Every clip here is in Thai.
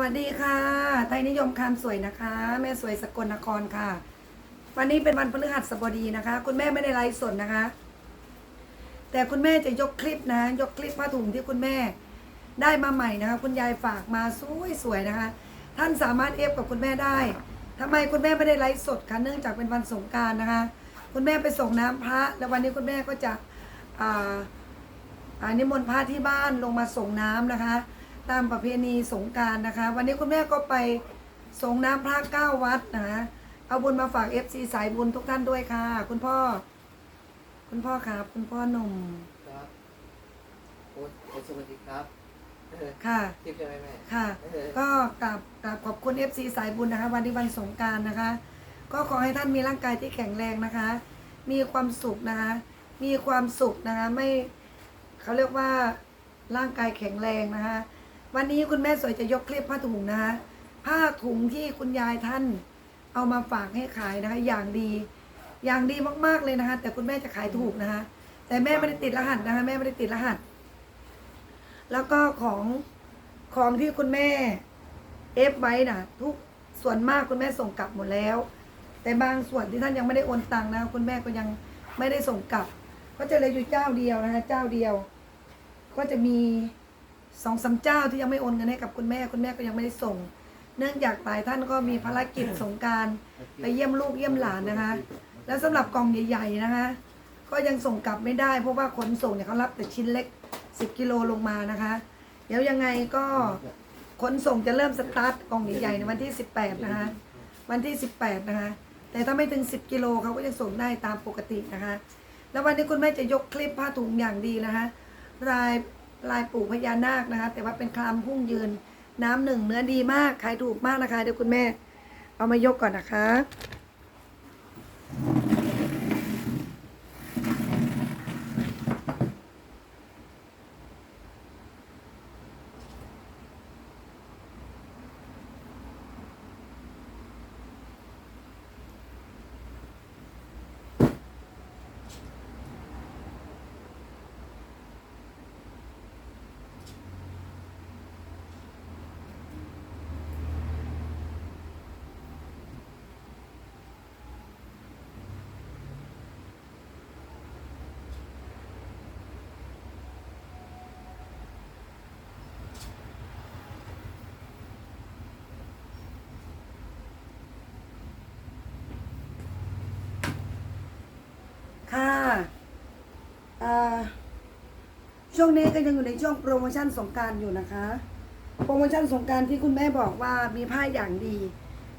วัสดีค่ะ ไทยนิยมคำสวยนะคะ แม่สวยสกลนครค่ะ วันนี้เป็นวันพฤหัสบดีนะคะ คุณแม่ไม่ได้ไลฟ์สดนะคะ แต่คุณแม่จะยกคลิปนะ ยกคลิปผ้าถุงที่คุณแม่ได้มาใหม่นะคะ คุณยายฝากมาสวยๆนะคะ ท่านสามารถเอฟกับคุณแม่ได้ทำไมคุณแม่ไม่ได้ไลฟ์สดคะเนื่องจากเป็นวันสงการนะคะ คุณแม่ไปส่งน้ำพระ แล้ววันนี้คุณแม่ก็จะอ่าอานิมนต์พระที่บ้านลงมาส่งน้ำนะคะ ตามประเพณีสงกรารนะคะ วันนี้คุณแม่ก็ไปส่งน้ำพระเก้าวัดนะคะเอาบุญมาฝากเอฟซีสายบุญทุกท่านด้วยค่ะ คุณพ่อ คุณพ่อครับ คุณพ่อหนุ่มครับโอ้โอ้สวัสดีครับเออค่ะทิพย์ใช่ไหมแม่ค่ะเออก็กราบกราบขอบคุณ FC สายบุญนะคะ วันที่วันสงกรารนะคะ ก็ขอให้ท่านมีร่างกายที่แข็งแรงนะคะ มีความสุขนะคะ มีความสุขนะคะ ไม่เขาเรียกว่าร่างกายแข็งแรงนะคะ วันนี้คุณแม่สวยจะยกคลิปผ้าถุงนะคะผ้าถุงที่คุณยายท่านเอามาฝากให้ขายนะคะ อย่างดี อย่างดีมากๆเลยนะคะ แต่คุณแม่จะขายถูกนะคะ แต่แม่ไม่ได้ติดรหัสนะคะ แม่ไม่ได้ติดรหัส แล้วก็ของของที่คุณแม่เอฟไว้นะทุกส่วนมากคุณแม่ส่งกลับหมดแล้ว แต่บางส่วนที่ท่านยังไม่ได้โอนตังค์นะคุณแม่ก็ยังไม่ได้ส่งกลับ ก็จะเหลืออยู่เจ้าเดียวนะคะเจ้าเดียว ก็จะมี สองสามเจ้าที่ยังไม่โอนเงินให้กับคุณแม่ คุณแม่ก็ยังไม่ได้ส่ง เนื่องจากหลายท่านก็มีภารกิจสงการไปเยี่ยมลูกเยี่ยมหลานนะคะ แล้วสำหรับกล่องใหญ่ๆนะคะ ก็ยังส่งกลับไม่ได้ เพราะว่าขนส่งเนี่ยเขารับแต่ชิ้นเล็ก 10 กิโลลงมานะคะ เดี๋ยวยังไงก็ขนส่งจะเริ่มสตาร์ทกล่องใหญ่ๆในวันที่ 18 นะคะ วันที่ 18 นะคะ แต่ถ้าไม่ถึง 10 กิโลเขาก็ยังส่งได้ตามปกตินะคะ แล้ววันนี้คุณแม่จะยกคลิปผ้าถุงอย่างดีนะคะลาย ลายปู่พญานาคนะคะ แต่ว่าเป็นคลามพุ่งยืน น้ำหนึ่งเนื้อดีมากขายถูกมากนะคะ เดี๋ยวคุณแม่ เอามายกก่อนนะคะค่ะอ่า ช่วงนี้ก็ยังอยู่ในช่วงโปรโมชั่นสงการอยู่นะคะ โปรโมชั่นสงการที่คุณแม่บอกว่ามีผ้าอย่างดี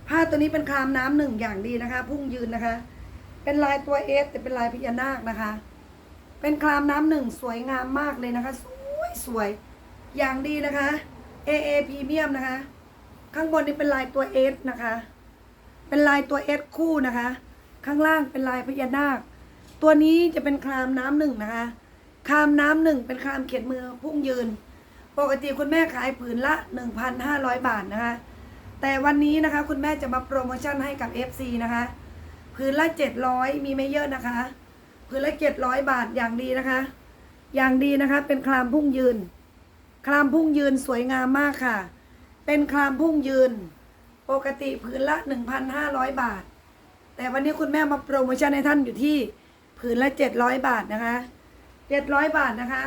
ผ้าตัวนี้เป็นครามน้ำหนึ่งอย่างดีนะคะ พุ่งยืนนะคะ เป็นลายตัวเอสแต่เป็นลายพญานาคนะคะ เป็นครามน้ำหนึ่งสวยงามมากเลยนะคะ สวยสวยอย่างดีนะคะ AA พรีเมียมนะคะ ข้างบนนี้เป็นลายตัวเอสนะคะ เป็นลายตัวเอสคู่นะคะ ข้างล่างเป็นลายพญานาค ตัวนี้จะเป็นครามน้ำหนึ่งนะคะ ครามน้ำหนึ่งเป็นครามเขียนมือพุ่งยืน ปกติคุณแม่ขายผืนละ 1,500 บาทนะคะ แต่วันนี้นะคะคุณแม่จะมาโปรโมชั่นให้กับ FC นะคะ ผืนละ 700 มีไม่เยอะนะคะ ผืนละ 700 บาทอย่างดีนะคะ อย่างดีนะคะเป็นครามพุ่งยืน ครามพุ่งยืนสวยงามมากค่ะ เป็นครามพุ่งยืน ปกติผืนละ 1,500 บาท แต่วันนี้คุณแม่มาโปรโมชั่นให้ท่านอยู่ที่ ผืนละ700บาทนะคะ700บาทนะคะ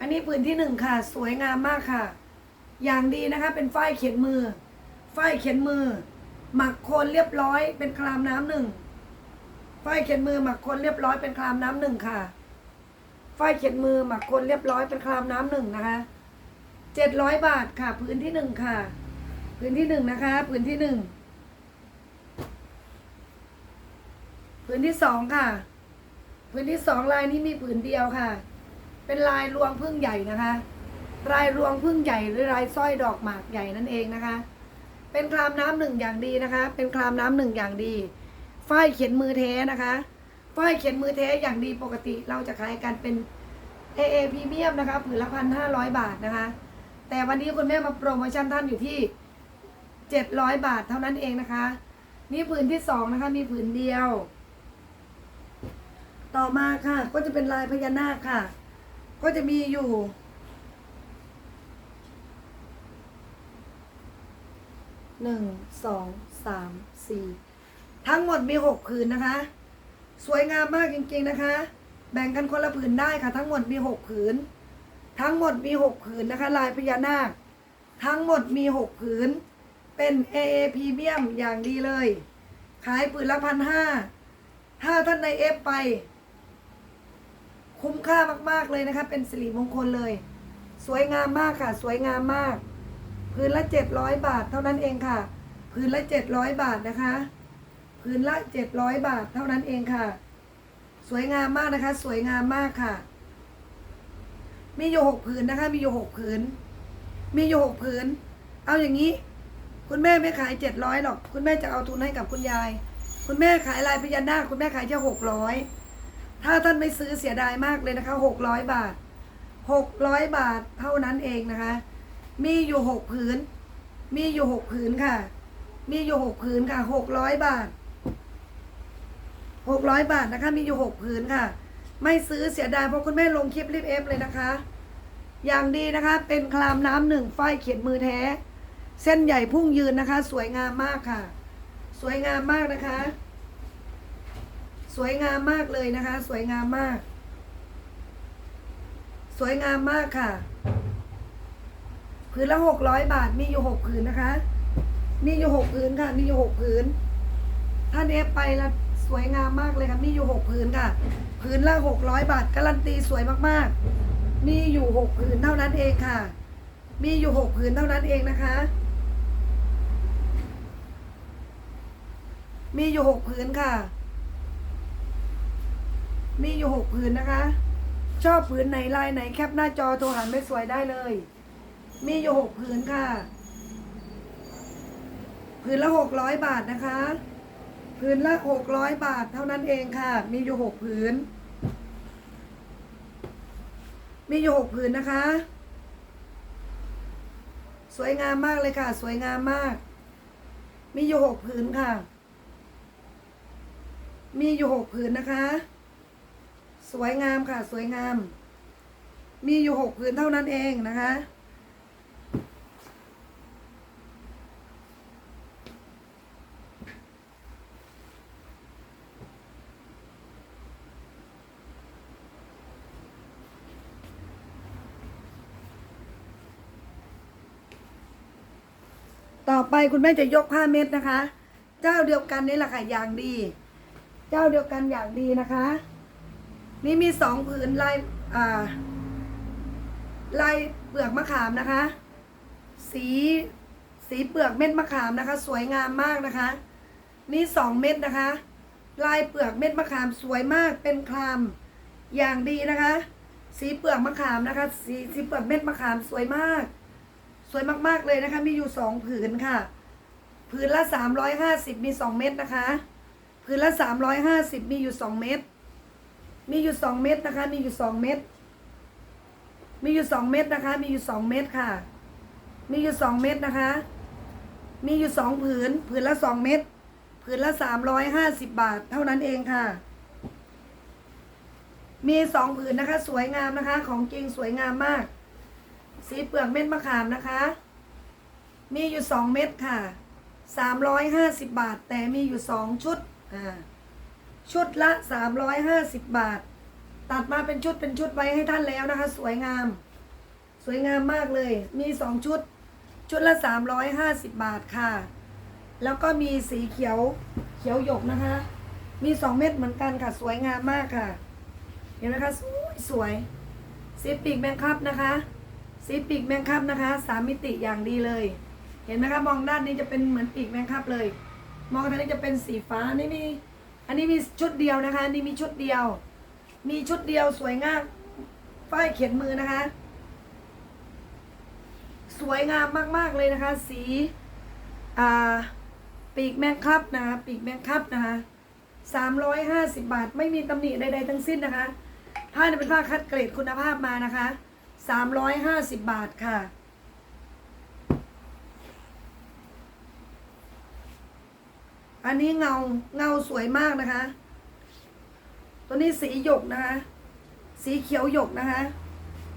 อันนี้ผืนที่หนึ่งค่ะ สวยงามมากค่ะ อย่างดีนะคะ เป็นฝ้ายเขียนมือ ฝ้ายเขียนมือ หมักโคนเรียบร้อย เป็นครามน้ำหนึ่งฝ้ายเขียนมือหมักโคนเรียบร้อยเป็นครามน้ำหนึ่งค่ะ ฝ้ายเขียนมือหมักโคนเรียบร้อยเป็นครามน้ำหนึ่งนะคะเจ็ดร้อยบาทค่ะ พื้นที่หนึ่งค่ะ พื้นที่หนึ่งนะคะ พื้นที่หนึ่งพื้นที่สองค่ะ พื้นที่สองลายนี้มีผืนเดียวค่ะ เป็นลายรวงพึ่งใหญ่นะคะ ลายรวงพึ่งใหญ่หรือลายสร้อยดอกหมากใหญ่นั่นเองนะคะ เป็นครามน้ำหนึ่งอย่างดีนะคะ เป็นครามน้ำหนึ่งอย่างดีฝ้ายเขียนมือแท้นะคะฝ้ายเขียนมือแท้อย่างดีปกติเราจะขายกันเป็น AA พรีเมียมนะคะผืนละพันห้าร้อยบาทนะคะ แต่วันนี้คุณแม่มาโปรโมชั่นท่านอยู่ที่เจ็ดร้อยบาทเท่านั้นเองนะคะ นี่ผืนที่สองนะคะมีผืนเดียว ต่อมาค่ะ ก็จะเป็นลายพญานาคค่ะ ก็จะมีอยู่ หนึ่ง สอง สาม สี่ ทั้งหมดมีหกผืนนะคะ สวยงามมากจริงๆนะคะ แบ่งกันคนละผืนได้ค่ะ ทั้งหมดมีหกผืน ทั้งหมดมีหกผืนนะคะ ลายพญานาค ทั้งหมดมีหกผืน เป็น AA พรีเมียมอย่างดีเลย ขายผืนละพันห้าถ้าท่านในเอฟไป คุ้มค่ามาก ๆ เลยนะคะ เป็นสิริมงคลเลย สวยงามมากค่ะ สวยงามมาก พื้นละเจ็ดร้อยบาทเท่านั้นเองค่ะ พื้นละเจ็ดร้อยบาทนะคะ พื้นละเจ็ดร้อยบาทเท่านั้นเองค่ะ สวยงามมากนะคะ สวยงามมากค่ะ มีอยู่หกผืนนะคะ มีอยู่หกผืน มีอยู่หกผืน เอาอย่างนี้ คุณแม่ไม่ขายเจ็ดร้อยหรอก คุณแม่จะเอาทุนให้กับคุณยาย คุณแม่ขายลายพญานาค คุณแม่ขายแค่หกร้อย ถ้าท่านไม่ซื้อเสียดายมากเลยนะคะหกร้อยบาทหกร้อยบาทเท่านั้นเองนะคะ มีอยู่หกผืน มีอยู่หกผืนค่ะ มีอยู่หกผืนค่ะหกร้อยบาทหกร้อยบาทนะคะ มีอยู่หกผืนค่ะ ไม่ซื้อเสียดายเพราะคุณแม่ลงคลิปรีบเอฟเลยนะคะ อย่างดีนะคะ เป็นคลามน้ำหนึ่งฝ้ายเขียนมือแท้ เส้นใหญ่พุ่งยืนนะคะ สวยงามมากค่ะ สวยงามมากนะคะ สวยงามมากเลยนะคะ สวยงามมาก สวยงามมากค่ะผืนละหกร้อยบาทมีอยู่หกผืนนะคะมีอยู่หกผืนค่ะมีอยู่หกผืนท่านเอฟไปล้วสวยงามมากเลยค่ะมีอยู่หกผืนค่ะผืนละหกร้อยบาทการันตีสวยมากๆ มีอยู่หกผืนเท่านั้นเองค่ะ มีอยู่หกผืนเท่านั้นเองนะคะ มีอยู่หกผืนค่ะ มีอยู่หกผืนนะคะ ชอบผืนไหนลายไหนแคปหน้าจอโทรหาไม่สวยได้เลย มีอยู่หกผืนค่ะผืนละหกร้อยบาทนะคะผืนละหกร้อยบาทเท่านั้นเองค่ะ มีอยู่หกผืน มีอยู่หกผืนนะคะ สวยงามมากเลยค่ะ สวยงามมาก มีอยู่หกผืนค่ะ มีอยู่หกผืนนะคะ สวยงามค่ะ สวยงาม มีอยู่หกผืนเท่านั้นเองนะคะ ต่อไปคุณแม่จะยกผ้าเม็ดนะคะ เจ้าเดียวกันนี่แหละค่ะอย่างดี เจ้าเดียวกันอย่างดีนะคะ นี่มีสองผืนลายอ่าลายเปลือกมะขามนะคะ สีสีเปลือกเม็ดมะขามนะคะ สวยงามมากนะคะ นี่สองเม็ดนะคะ ลายเปลือกเม็ดมะขามสวยมากเป็นคลามอย่างดีนะคะ สีเปลือกมะขามนะคะ สีสีเปลือกเม็ดมะขามสวยมาก สวยมากๆเลยนะคะ มีอยู่สองผืนค่ะ ผืนละสามร้อยห้าสิบมีสองเม็ดนะคะ ผืนละสามร้อยห้าสิบมีอยู่สองเม็ด มีอยู่สองเม็ดนะคะ มีอยู่สองเม็ดมีอยู่สองเม็ดนะคะ มีอยู่สองเม็ดค่ะ มีอยู่สองเม็ดนะคะ มีอยู่สองผืน ผืนละสองเม็ดผืนละสามร้อยห้าสิบบาท เท่านั้นเองค่ะ มีสองผืนนะคะ สวยงามนะคะ ของจริงสวยงามมาก สีเปลือกเม็ดมะขามนะคะ มีอยู่สองเม็ดค่ะสามร้อยห้าสิบบาท แต่มีอยู่สองชุด อ่า ชุดละสามร้อยห้าสิบบาท ตัดมาเป็นชุดเป็นชุดไว้ให้ท่านแล้วนะคะ สวยงาม สวยงามมากเลย มีสองชุด ชุดละสามร้อยห้าสิบบาทค่ะ แล้วก็มีสีเขียวเขียวหยกนะคะ มีสองเม็ดเหมือนกันค่ะ สวยงามมากค่ะ เห็นไหมคะ สวยสวยสีปีกแมงคับนะคะ สีปีกแมงคับนะคะสามมิติอย่างดีเลย เห็นไหมคะ มองด้านนี้จะเป็นเหมือนปีกแมงคับเลย มองทางนี้จะเป็นสีฟ้านี่มี อันนี้มีชุดเดียวนะคะนี่มีชุดเดียว มีชุดเดียวสวยงามฝ้ายเขียนมือนะคะ สวยงามมาก ๆ เลยนะคะ สี อ่า ปีกแมงคับนะคะ ปีกแมงคับนะคะสามร้อยห้าสิบบาท ไม่มีตำหนิใดๆทั้งสิ้นนะคะผ้าเนี่ยเป็นผ้าคัดเกรดคุณภาพมานะคะสามร้อยห้าสิบบาทค่ะ อันนี้เงาเงาสวยมากนะคะ ตัวนี้สีหยกนะคะ สีเขียวหยกนะคะ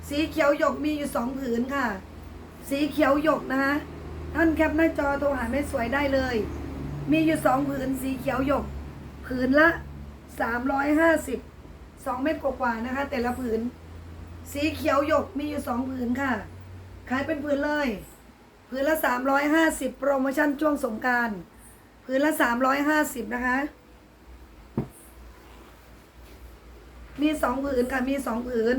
สีเขียวหยกมีอยู่สองผืนค่ะ สีเขียวหยกนะคะท่านแคปหน้าจอโทรหาแม่สวยได้เลย มีอยู่สองผืนสีเขียวหยก ผืนละสามร้อยห้าสิบสองเม็ดกว่าๆนะคะ แต่ละผืน สีเขียวหยกมีอยู่สองผืนค่ะ ขายเป็นผืนเลย ผืนละสามร้อยห้าสิบโปรโมชั่นช่วงสงกราร ผืนละสามร้อยห้าสิบนะคะ มีสองผืนค่ะ มีสองผืน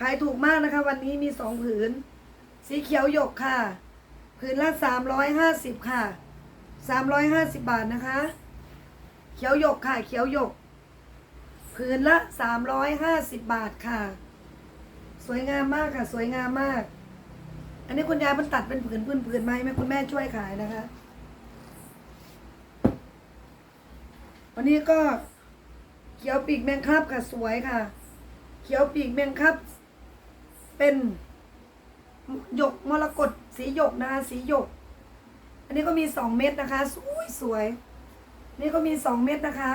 ขายถูกมากนะคะ วันนี้มีสองผืน สีเขียวหยกค่ะ ผืนละสามร้อยห้าสิบค่ะสามร้อยห้าสิบบาทนะคะ เขียวหยกค่ะ เขียวหยก ผืนละสามร้อยห้าสิบบาทค่ะ สวยงามมากค่ะ สวยงามมาก อันนี้คุณยายมันตัดเป็นผืนผืนผืนไหมาให้แม่คุณแม่ช่วยขายนะคะ วันนี้ก็เขียวปีกแมงคับค่ะสวยค่ะ เขียวปีกแมงคับ เป็นหยกมรกตสีหยกนะคะสีหยก อันนี้ก็มีสองเม็ดนะคะสวยสวย นี่ก็มีสองเม็ดนะคะ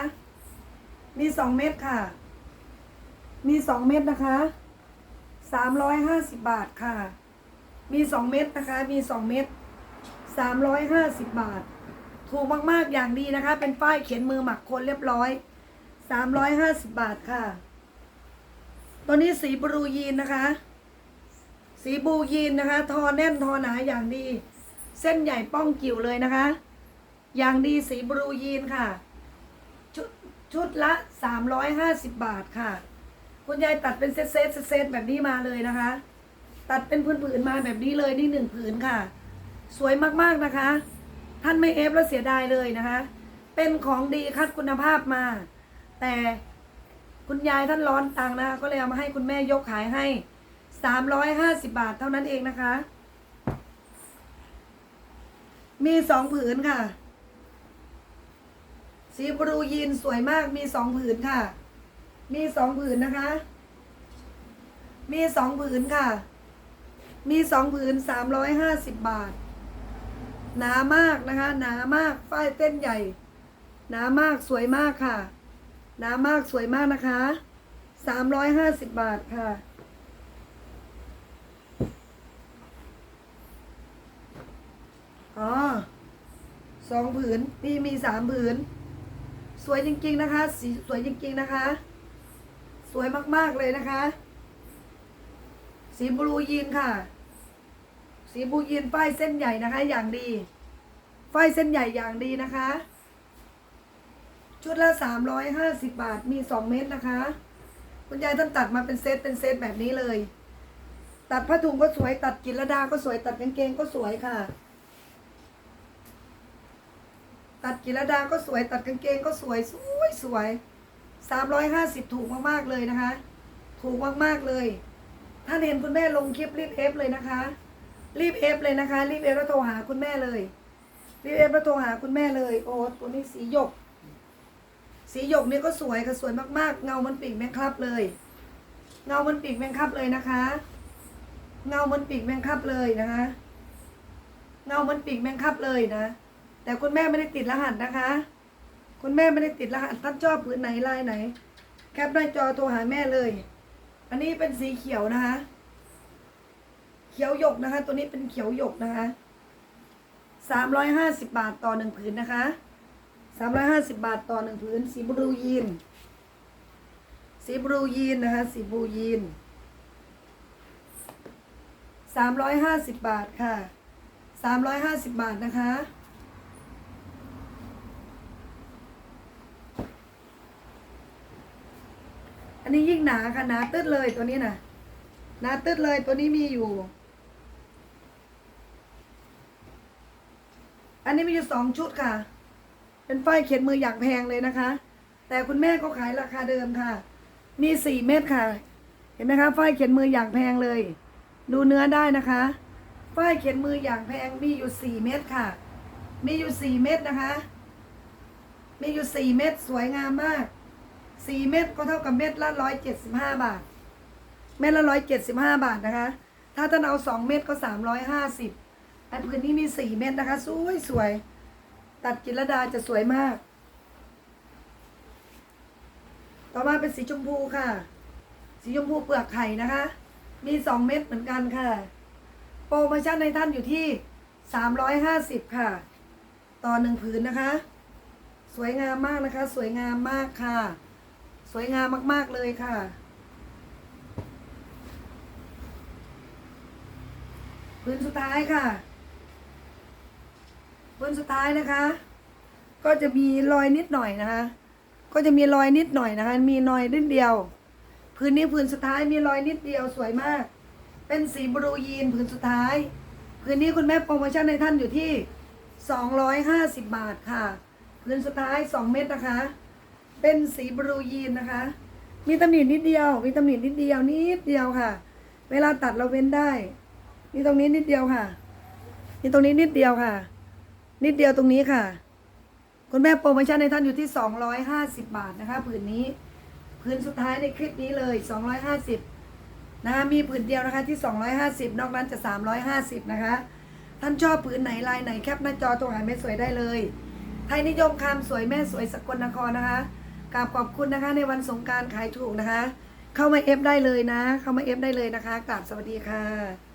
มีสองเม็ดค่ะ มีสองเม็ดนะคะสามร้อยห้าสิบบาทค่ะ มีสองเม็ดนะคะ มีสองเม็ดสามร้อยห้าสิบบาท ถูกมากๆอย่างดีนะคะ เป็นป้ายเขียนมือหมักคนเรียบร้อยสามร้อยห้าสิบบาทค่ะ ตัวนี้สีบรูยีนนะคะ สีบรูยีนนะคะ ทอแน่นทอหนาอย่างดี เส้นใหญ่ป้องกิ่วเลยนะคะ อย่างดีสีบรูยีนค่ะ ชุดชุดละสามร้อยห้าสิบบาทค่ะ คุณยายตัดเป็นเซตเซตเซตแบบนี้มาเลยนะคะ ตัดเป็นผืนๆมาแบบนี้เลยนี่หนึ่งผืนค่ะ สวยมากๆนะคะ ท่านไม่เอฟแล้วเสียดายเลยนะคะ เป็นของดีคัดคุณภาพมา แต่คุณยายท่านร้อนตังนะคะก็เลยเอามาให้คุณแม่ยกขายให้สามร้อยห้าสิบาทเท่านั้นเองนะคะ มีสองผืนค่ะ สีบรูยีนสวยมากมีสองผืนค่ะ มีสองผืนนะคะ มีสองผืนค่ะ มีสองผืนสามร้อยห้าสิบบาท หนามากนะคะ หนามากฝ้ายเต้นใหญ่ หนามากสวยมากค่ะ หนามากสวยมากนะคะสามร้อยห้าสิบบาทค่ะ อ๋อสองผืนนี่มีสามผืน สวยจริง ๆ นะคะ สีสวยจริง ๆ นะคะ สวยมาก ๆ เลยนะคะ สีบลูยีนค่ะ สีบูยีนป้ายเส้นใหญ่นะคะ อย่างดีป้ายเส้นใหญ่อย่างดีนะคะ ชุดละสามร้อยห้าสิบบาทมีสองเม็ดนะคะ คุณยายท่านตัดมาเป็นเซตเป็นเซตแบบนี้เลย ตัดผ้าถุงก็สวยตัดกิรดาก็สวยตัดกางเกงก็สวยค่ะ ตัดกิรดาก็สวยตัดกางเกงก็สวยสวยสวยสามร้อยห้าสิบถูกมากๆเลยนะคะ ถูกมากๆเลย ถ้าเห็นคุณแม่ลงคลิปรีบเอฟเลยนะคะ รีบเอฟเลยนะคะ รีบเอฟแล้วโทรหาคุณแม่เลย รีบเอฟแล้วโทรหาคุณแม่เลย โอ้ตัวนี้สีหยก สีหยกนี่ก็สวยค่ะสวยมากๆ เงามันปีกแมงครับเลย เงามันปีกแมงครับเลยนะคะ เงามันปีกแมงครับเลยนะคะ เงามันปีกแมงครับเลยนะ แต่คุณแม่ไม่ได้ติดรหัสนะคะ คุณแม่ไม่ได้ติดรหัสท่านชอบผืนไหนลายไหน แคปหน้าจอโทรหาแม่เลย อันนี้เป็นสีเขียวนะคะ เขียวหยกนะคะ ตัวนี้เป็นเขียวหยกนะคะสามร้อยห้าสิบบาทต่อหนึ่งผืนนะคะสามร้อยห้าสิบบาทต่อหนึ่งผืน สีบลูยีน สีบลูยีนนะคะ สีบลูยีนสามร้อยห้าสิบบาทค่ะสามร้อยห้าสิบบาทนะคะอันนี้ยิ่งหนาค่ะหนาตึดเลยตัวนี้นะหนาตึดเลยตัวนี้มีอยู่ นนี้มีอยู่สองชุดค่ะ เป็นฝ้ายเขียนมืออย่างแพงเลยนะคะ แต่คุณแม่ก็ขายราคาเดิมค่ะ มีสี่เม็ดค่ะ เห็นไหมคะฝ้ายเขียนมืออย่างแพงเลย ดูเนื้อได้นะคะฝ้ายเขียนมืออย่างแพงมีอยู่สี่เม็ดค่ะ มีอยู่สี่เม็ดนะคะ มีอยู่สี่เม็ดสวยงามมากสี่เม็ดก็เท่ากับเม็ดละร้อยเจ็ดสิบห้าบาท เม็ดละร้อยเจ็ดสิบห้าบาทนะคะ ถ้าท่านเอาสองเม็ดก็สามร้อยห้าสิบ อันพื้นนี้มีสี่เม็ดนะคะ สวยสวย ตัดกิรดาจะสวยมาก ต่อมาเป็นสีชมพูค่ะ สีชมพูเปลือกไข่นะคะ มีสองเม็ดเหมือนกันค่ะ โปรโมชั่นในท่านอยู่ที่สามร้อยห้าสิบค่ะ ต่อหนึ่งผืนนะคะ สวยงามมากนะคะ สวยงามมากค่ะ สวยงามมาก ๆ เลยค่ะพื้นสุดท้ายค่ะ พื้นสุดท้ายนะคะ ก็จะมีรอยนิดหน่อยนะคะ ก็จะมีรอยนิดหน่อยนะคะ มีรอยนิดเดียว พื้นนี้พื้นสุดท้ายมีรอยนิดเดียวสวยมาก เป็นสีบรูยีนพื้นสุดท้าย พื้นนี้คุณแม่โปรโมชั่นในท่านอยู่ที่ 250 บาทค่ะ พื้นสุดท้าย 2 เม็ดนะคะ เป็นสีบรูยีนนะคะ มีตำหนินิดเดียว มีตำหนินิดเดียวนิดเดียวค่ะ เวลาตัดเราเว้นได้ มีตรงนี้นิดเดียวค่ะ มีตรงนี้นิดเดียวค่ะ นิดเดียวตรงนี้ค่ะ คุณแม่โปรโมชั่นในท่านอยู่ที่ 250 บาทนะคะผืนนี้ผืนสุดท้ายในคลิปนี้เลย 250นะคะมีผืนเดียวนะคะที่ 250 นอกนั้นจะ 350 นะคะ ท่านชอบผืนไหนลายไหนแคปหน้าจอตรงหาแม่สวยได้เลย ไทยนิยมคำสวยแม่สวยสกลนครนะคะกราบขอบคุณนะคะในวันสงการขายถูกนะคะ เข้ามาเอฟได้เลยนะ เข้ามาเอฟได้เลยนะคะกราบสวัสดีค่ะ